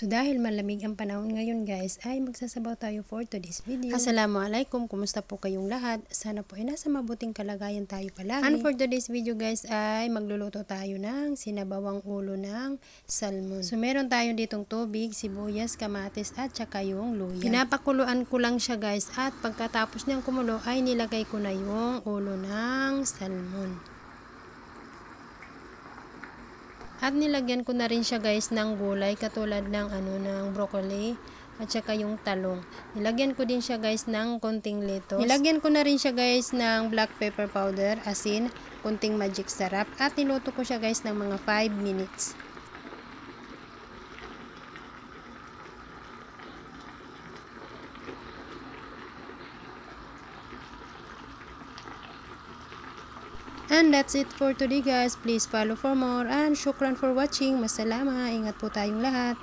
So dahil malamig ang panahon ngayon guys, ay magsasabaw tayo for today's video. Assalamualaikum, kumusta po kayong lahat? Sana po ay nasa mabuting kalagayan tayo palagi. And for today's video guys ay magluluto tayo ng sinabawang ulo ng salmon. So meron tayo ditong tubig, sibuyas, kamatis at saka yung luya. Pinapakuluan ko lang siya guys at pagkatapos niyang kumulo ay nilagay ko na yung ulo ng salmon. At nilagyan ko na rin siya guys ng gulay katulad ng ano ng broccoli at saka yung talong. Nilagyan ko din siya guys ng konting lettuce. Nilagyan ko na rin siya guys ng black pepper powder, asin, konting magic sarap at niluto ko siya guys ng mga 5 minutes. And that's it for today guys. Please follow for more and shukran for watching. Masalama. Ingat po tayong lahat.